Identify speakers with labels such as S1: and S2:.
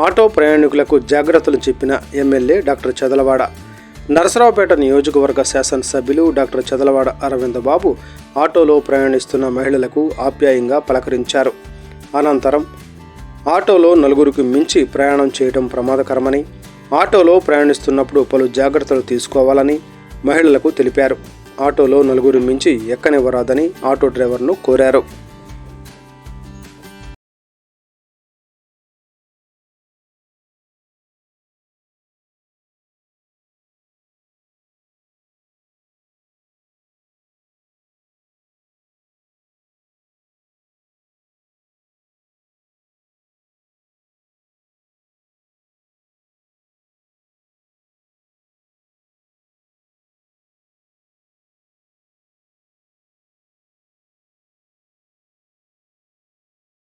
S1: Auto ప్రయాణికులకు జాగ్రత్తలు చెప్పిన ఎమ్మెల్యే డాక్టర్ చదలవాడ. నరసరావుపేట నియోజకవర్గ శాసనసభ్యులు డాక్టర్ చదలవాడ అరవింద్ బాబు ఆటోలో ప్రయాణిస్తున్న మహిళలకు ఆప్యాయంగా పలకరించారు. అనంతరం ఆటోలో నలుగురికి మించి ప్రయాణం చేయడం ప్రమాదకరమని ఆటోలో ప్రయాణిస్తున్నప్పుడు పలు జాగ్రత్తలు తీసుకోవాలని మహిళలకు తెలిపారు. ఆటోలో నలుగురు మించి ఎక్కనివ్వరాదని ఆటో డ్రైవర్ను కోరారు.